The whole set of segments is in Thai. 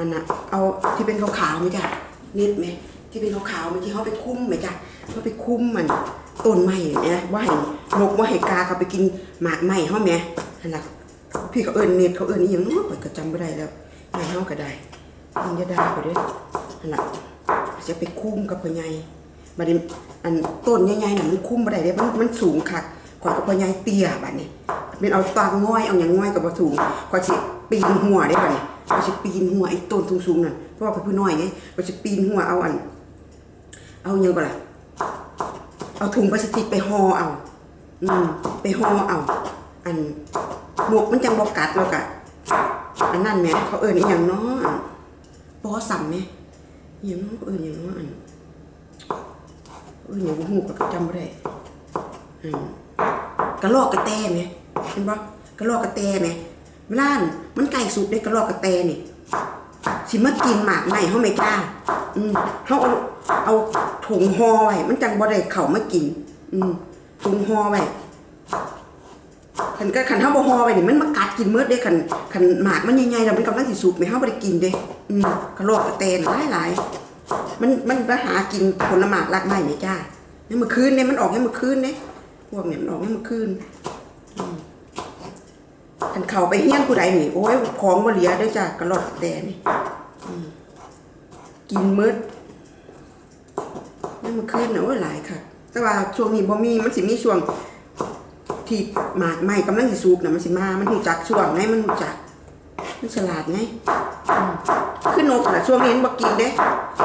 อันน่ะเอาที่เป็นขาวๆไหมจ้ะนิดไหมที่เป็นขาวๆไหมที่เขาไปคุ้มไหมจ้ะเขาไปคุ้มมันต้นไม้เนี่ยว่าให้นกว่าให้กาเขาไปกินหมากไม้เขาไหมอันน่ะพี่เขาเอิญเน็ตเขาเอิญนี่ยังน้อยก็จำไม่ได้แล้วไม่เฮาก็ได้ยิงจะได้เขาเด้วยอันน่ะจะไปคุ้มกับพ่อใหญ่บัดนี้อันต้นใหญ่ๆน่ะมันคุ้มบ่ได้เด้มันมันสูงคักกว่ากับพ่อใหญ่เตี้ยบัดนี้เป็นเอาตางง่อยเอาอย่างง่อยกับบ่สูงกว่าสิปีนหัวได้บัดนี้ กว่าสิปีนหัวไอ้ต้นสูงๆนั่นเพราะว่าเพิ่นผู้น้อยไงกว่าสิปีนหัวเอาอัน เอาหยังก็ล่ะเอาถุงพลาสติกไปห่อเอา อืม ไปห่อเอา อันหมวกมันจังบ่กัดแล้วกะอันนั้นแหมเขาเอิ้นอีหยังเนาะอันปอสัมแหมอีหยังเนาะเอิ้นอีหยังเนาะอันเอิ้นหยังบ่ฮู้ก็จำบ่ได้อันกระรอกกระแตแหมเห็นบ่กระรอกกระแตแหม เวลานมันไก่สุดได้กระรอกกระแตนี่สิมากินหมากไหนเฮาไม่กล้าอืมเฮาเอาเอาถุงห่อไว้มันจังบ่ได้เข้ามากิน อืมถุงห่อไว้คันก็คันเฮาบ่ห่อไว้นี่มันมากัดกินเมิดเด้คันคันหมากมันใหญ่ๆแล้วมันกำลังสิสุกแม่เฮาบ่ได้กินเด้อืมกระรอกกระแตนหลายๆมันมันไปหากินผลหมากรากไม้นี่จ้าเนี่เมื่อคืนเนี่ยมันออกให้เมื่อคืนเด้พวกเนี่ยมันออกให้เมื่อคืน คันเขาไปเฮี้ยนผู้ใดนี่โอ้ยของบ่เหลียเด้จ้ะกระหลอดแดนี่กินมืดนี่มันขึ้นนะโอ้ยหลายค่ะ แต่ว่าช่วงนี้บ่มีมันสิมีช่วง ที่หมากไหม้กำลังสิสุกน่ะมันสิมา มันรู้จักช่วงไงมันรู้จัก มันฉลาดไงอืมคือนกนะช่วงนี้มันบ่กินเด้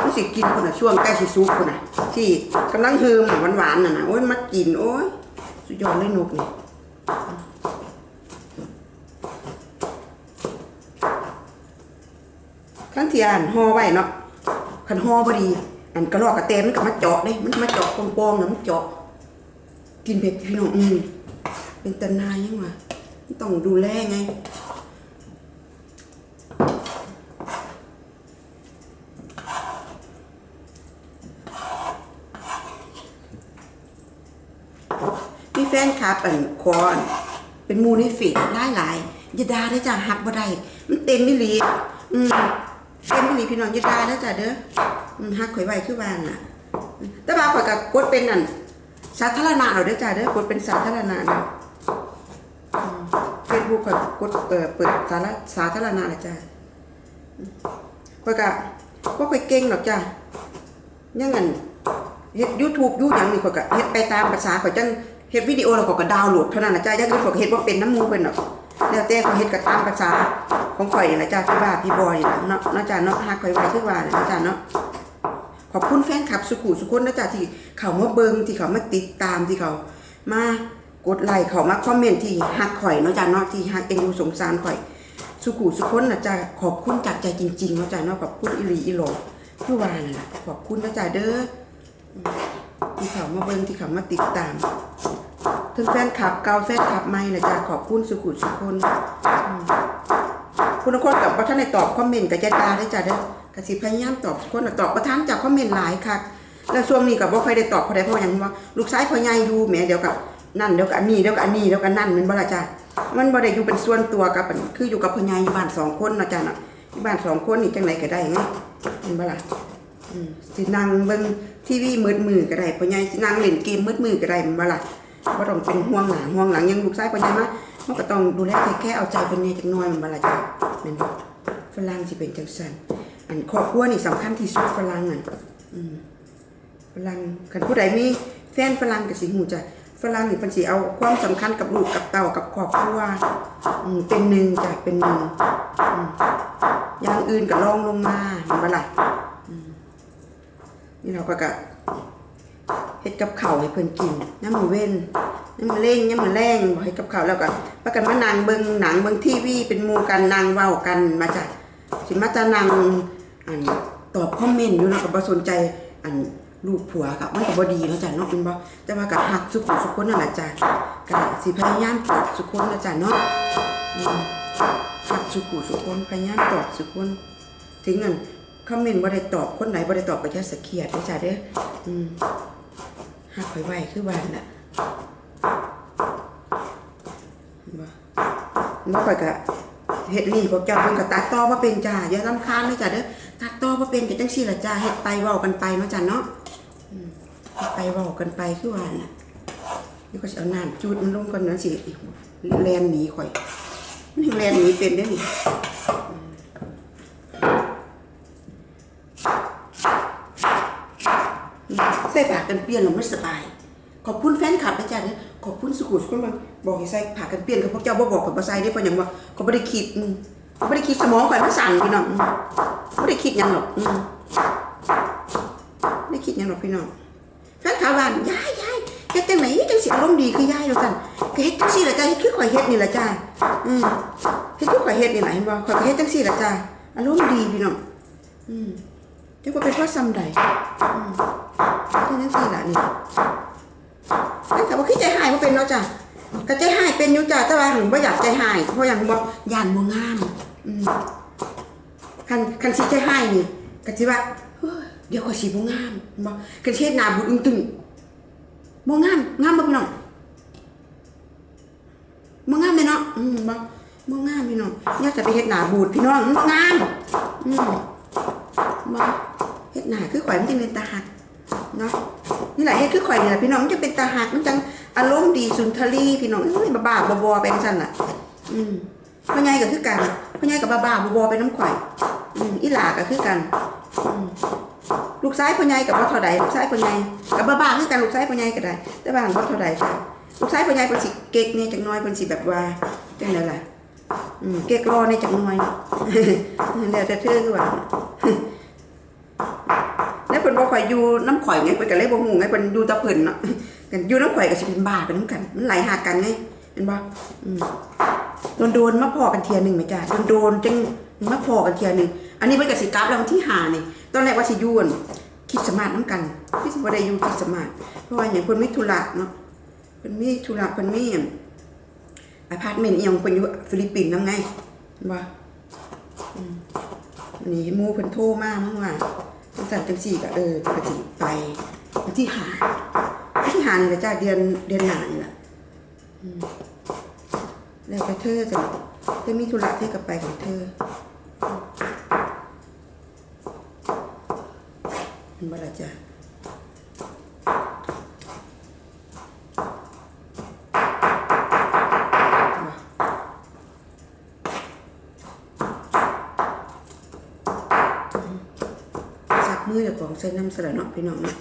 มันสิกินคนน่ะช่วงใกล้สิสุกคนน่ะที่กำลังฮืมน่ะหวานๆน่ะนะโอ้ยมากินโอ้ยสุดยอดเลยนกนี่ ทั้งที่อ่านห่อไว้เนาะคันห่อพอดี อันกระรอกกระเตมันก็มาเจาะเด้มันมาเจาะปองๆน่ะมันเจาะ กินเผ็ดพี่น้องอืมเป็นตนายยังวะต้องดูแลไงมีแฟนคลับอันคอนเป็นมูในเฟซหลายหลายๆอย่าด่าได้จ้ะหักบ่ได้มันเต็มไม่ลีอืม เต็มไม่ลีพี่น้องย่าด่าได้อจ้ะเด้อหักข่อยไว้คือว่าน่ะแต่ว่าข่อยก็กดเป็นอันสาธารณะเอาเด้อจ้ะเด้อกดเป็นสาธารณะนะเฟซบุ๊กข่อยกดเออเปิดสาระสาธารณะนะจ้ะข่อยก็บ่ค่อยเก่งหรอกจ้ะยังงั้นเฮ็ด YouTube อยู่หยังนี่ข่อยก็เฮ็ดไปตามภาษาข่อยจังเฮ็ดวิดีโอแล้วข่อยก็ดาวน์โหลดเท่านั้นนะจ้าอย่างอื่นข่อยเฮ็ดบ่าเป็นน้ำมู่เพิ่นดอก แล้วแต่ข่อยเฮ็ดก็ตามภาษาของข่อยนะจ้าพี่ว่าพี่บอยนะเนาะเนาะจ้าเนาะฮักข่อยไว้คือว่านะเนาะจ้าเนาะขอบคุณแฟนคลับสุขุสุคนนะจ้าที่เขามาเบิ่งที่เขามาติดตามที่เขามากดไลค์เขามาคอมเมนต์ที่ฮักข่อยเนาะจ้าเนาะที่ฮักเอ็นดูสงสารข่อย สุขุสุคนนะจ้าขอบคุณจากใจจริงๆเนาะจ้าเนาะขอบคุณอีหลีอีหลอคือว่านั่นล่ะขอบคุณนะจ้าเด้อที่เขามาเบิ่งที่เขามาติดตาม ถึงแฟนคลับเก่าแฟนคลับใหม่นะจ๊ะขอบคุณสุขุสุคนคุณทุกคนกับว่าท่านในตอบคอมเมนต์กับยายตาได้จ้ะเด้อกสิพยายามตอบทุกคนนะตอบประทานจากคอมเมนต์หลายค่ะแล้วช่วงนี้กับว่าใครได้ตอบพราะใดเพราะอย่างว่าลูกชายพ่อใหญ่อยู่แหมเดี๋ยวกับนั่นเดี๋ยวกับนนี้เดี๋ยวกับนนี้เดี๋ยวกับนั่นมันบ่ละจ้ะมันบ่ได้อยู่เป็นส่วนตัวกับคืออยู่กับพ่อใหญ่อยู่บ้านสองคนเนาะจ้ะเนาะอยู่บ้านสองคนนี่จังไหนก็ได้ไงมันบ่ละสินั่งเบิ่งทีวีมืดมือก็ได้พ่อใหญ่นั่งเล่นเกมมืดมือก็ได้มันบ่ละ บ่ต้องเป็นห่วงหลังห่วงหลังยังลูกชายพ่อใหญ่มามันก็ต้องดูแลแค่เอาใจเพิ่นแหน่จักน่อยมันบ่ล่ะจ้ะแม่นบ่ฝรั่งสิเป็นจังซั่นอันครอบครัวนี่สำคัญที่สุดฝรั่งนั่นอืมฝรั่งคันผู้ใดมีแฟนฝรั่งก็สิฮู้จ้ะฝรั่งนี่เพิ่นสิเอาความสำคัญกับลูกกับเต้ากับครอบครัวอืมเป็นหนึ่งจ้ะเป็นหนึ่งอืมอย่างอื่นก็รองลงมาแม่นบ่ล่ะนี่เราก็กะ เฮ็ดกับเข้าให้เพิ่นกินน้ำมือเว้นน้ำมือเล่งน้ำมือแรงบ่เฮ็ดกับเข้าแล้วก็ปรากันมานั่งเบิงหนังเบิงทีวีเป็นมูกันนั่งเว้ากันมาจ้ะสิมาจะนั่งอันตอบคอมเมนต์อยู่เนาะก็บ่สนใจอันลูกผัวกับมันก็บ่ดีเนาะจ้ะเนาะเป็นบ่แต่ว่าก็ฮักสุขสุขคนนั่นแหละจ้ะก็สิพยายามตอบสุขคนนะจ้ะเนาะอืมฮักสุขสุขคนพยายามตอบสุขคนถึงอันคอมเมนต์บ่ได้ตอบคนไหนบ่ได้ตอบก็จะสะเคียดเด้อจ้ะเด้ออืม หักข่อยไว้คือว่านน่ะบ่บ่ข่อยก็เฮ็ดนี่พวกเจ้าเพิ่นก็ตัดต่อบ่เป็นจ้าอย่ารำคาญเลยจ้าเด้อตัดต่อบ่เป็นก็จังซี่ล่ะจ้าเฮ็ดไปเว้ากันไปเนาะจ้าเนาะเฮ็ดไปเว้ากันไปคือว่าน่ะเดี๋ยวก็สิเอาน้ำจูดมันลงก่อนนะสิแลนหนีข่อยมันแลนหนีเป็นเด้อนี่ ใส่ผ้ากันเปลี่ยนแล้วมันสบาย ขอบคุณแฟนคลับนะจ๊ะเนี่ยขอบคุณสุขุมคุณมาบอกให้ใส่ผ้ากันเปลี่ยนกับพวกเจ้าบ่บอกกับบ่ใส่ได้เพราะหยังว่าเขาบ่ได้คิดอืมเขาบ่ได้คิดสมองข่อยมันสั่นพี่น้องอืมบ่ได้คิดหยังหรอกอืมไม่ได้คิดหยังหรอกพี่น้องแฟนคลับว่ายายยายเฮ็ดจังไหนจังสิอารมณ์ดีคือยายแล้วกันก็เฮ็ดจังซี่ล่ะจ้ะเฮ็ดคือข่อยเฮ็ดนี่ล่ะจ้ะอืมเฮ็ดคือข่อยเฮ็ดนี่ล่ะเห็นบ่ข่อยก็เฮ็ดจังซี่ล่ะจ้ะอารมณ์ดีพี่น้องอืมจังว่าเป็นเพราะซ้ำใด จังนั้นสิล่ะนี่แต่ก็บ่คือใจหายบ่เป็นเนาะจ้ะก็ใจหายเป็นอยู่จ้ะแต่ว่าหังบ่อยากใจหายเพราะหยังบ่ย่านบ่งามอืมคันคันสิใจหายนี่ก็สิว่าเดี๋ยวก็สิบ่งามบ่คันสิเฮ็ดหน้าบูดอึ้งตึงบ่งามงามบ่พี่น้องบ่งามเลยเนาะอืมบ่บ่งามพี่น้องอยากจะไปเฮ็ดหน้าบูดพี่น้องมันบ่งามอืมบ่เฮ็ดหน้าคือข่อยมันจังเป็นตาหัก เนาะนี่แหละเฮ็ดคือข่อยนี่แหละพี่น้องจะเป็นตาหักมันจังอารมณ์ดีสุนทรีพี่น้องเอ้ยบ้าบอๆไปจังซั่นน่ะ อืมพ่อใหญ่ก็คือกันพ่อใหญ่กับบ้าๆบอๆไปน้ำข่อย อืมอีหลาก็คือกันอลูกชายพ่อใหญ่กับบ่เท่าใดลูกชายพ่อใหญ่กับบ้าๆคือกันลูกชายพ่อใหญ่ก็ได้ แต่ว่าหันบ่เท่าใดค่ะลูกชายพ่อใหญ่เพิ่นสิเก๊กเนี่ยจักหน้อยเพิ่นสิแบบว่าจังได๋ล่ะอืมเก๊กรอในจักหน้อยแล้วแต่เธอคือว่า เพิ่นบ่ข่อยอยู่น้ำข่อยไงเพิ่นก็เลยบ่ฮู้ไงเพิ่นอยู่แตะเพิ่นเนาะกันอยู่น้ำข่อยก็สิเป็นบ้าไปนํกัน มันไหลหากันไงเห็นบ่อืมโดนๆมาพอกันเทียหนึงไหมจ้าโดนๆจังมาพอกันเทียหนึงอันนี้เพิ่นก็สิกลับแล้ววันที่ห้านี่ตอนแรกว่าสิอยู่อั่นคิดสมาร์ทนํกันพี่สิบ่ได้อยู่คิดสมาร์ทเพราะว่าหยังเพิ่นมีธุระเนาะเพิ่นมีธุระเพิ่นมีอพาร์ตเมนต์อีหยังเพิ่นอยู่ฟิลิปปินส์นำไงเห็นบ่อืมอันนี้หมู่เพิ่นโทรมาเมื่อวาน สันจังสี่ก็เออปกติไปวันที่หาวันที่หานี่แหละจ้าเดือนเดือนหนานี่แหละอืมแล้วไปเธอจะเธอมีธุระเธอกับไปของเธอมันบ่ละจ้ะ ซักมือเดี๋ยวของใส่น้ำสลัดเนาะพี่น้องเนาะ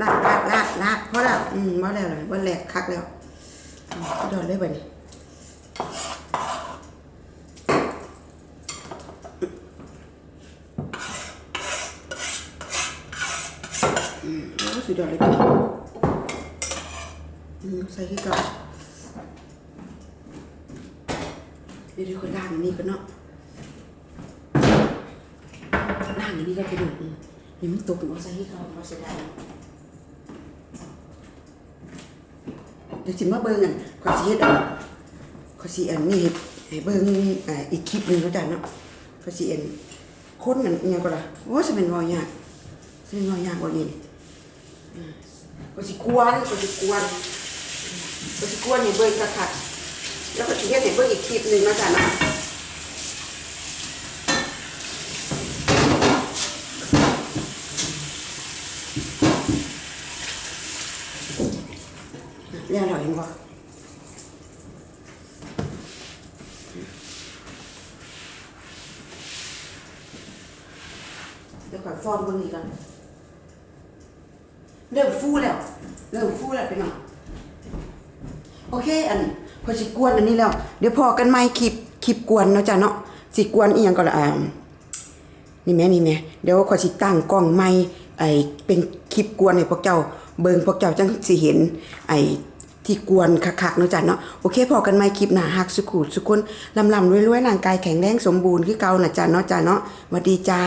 ลากลากลากลากเพราะแล้วอืมว่าแล้วเลยว่าแหลกคักแล้วอืมโดนเลยบ่นี่ อืมโอ้สุดยอดเลยพี่อืมใส่ที่ก่อนเดี๋ยวดี๋ยวคนล่างนนี้ก็เนาะล่างนนี้ก็ไปดูอืมนี่มันตกอยู่ว่าใส่ที่ก่อนว่าเสียดายเดี๋ยวสิมาเบิ่งอันขอสิเฮ็ดอันขอสิอันนี้เฮ็ดให้เบิ่งอ่าอีกคลิปหนึงแล้วจ้ะเนาะขอสิอันคนนั่นอิหยังก็ล่ะโอ้สิเป็นเว้ายากสิเป็นเว้ายากบ่นี่ อืมขอยสิกวนขอยสิกวนขอยสิกวนให้เบิ่งคักๆแล้วก็สิเฮ็ดให้เบิ่งอีกคลิปหนึงเนาะจ้ะนาะแล้วเราเห็นบ่เดี๋ยวก่อนฟอร์มเบิ่งอีกก่อน เริ่มฟูแล้ว เริ่มฟูแล้วพี่น้องโอเค อันพอสิกวนอันนี้แล้ว เดี๋ยวพอกันใหม่คลิปคลิปกวนเนาะจ้ะเนาะสิกวนอีหยังก็ละอ่านี่แม่นี่แม่เดี๋ยวขอสิตั้งกล้องใหม่ไอเป็นคลิปกวนให้พวกเจ้า เบิ่งพวกเจ้าจังสิเห็น ไอที่กวนคักๆเนาะจ้ะเนาะโอเคพอกันใหม่คลิปหนาฮักสุขุสุคนลำๆรวยๆร่างกายแข็งแรงสมบูรณ์คือเก่านะจ้ะเนาะจ้ะเนาะสวัสดีจ้า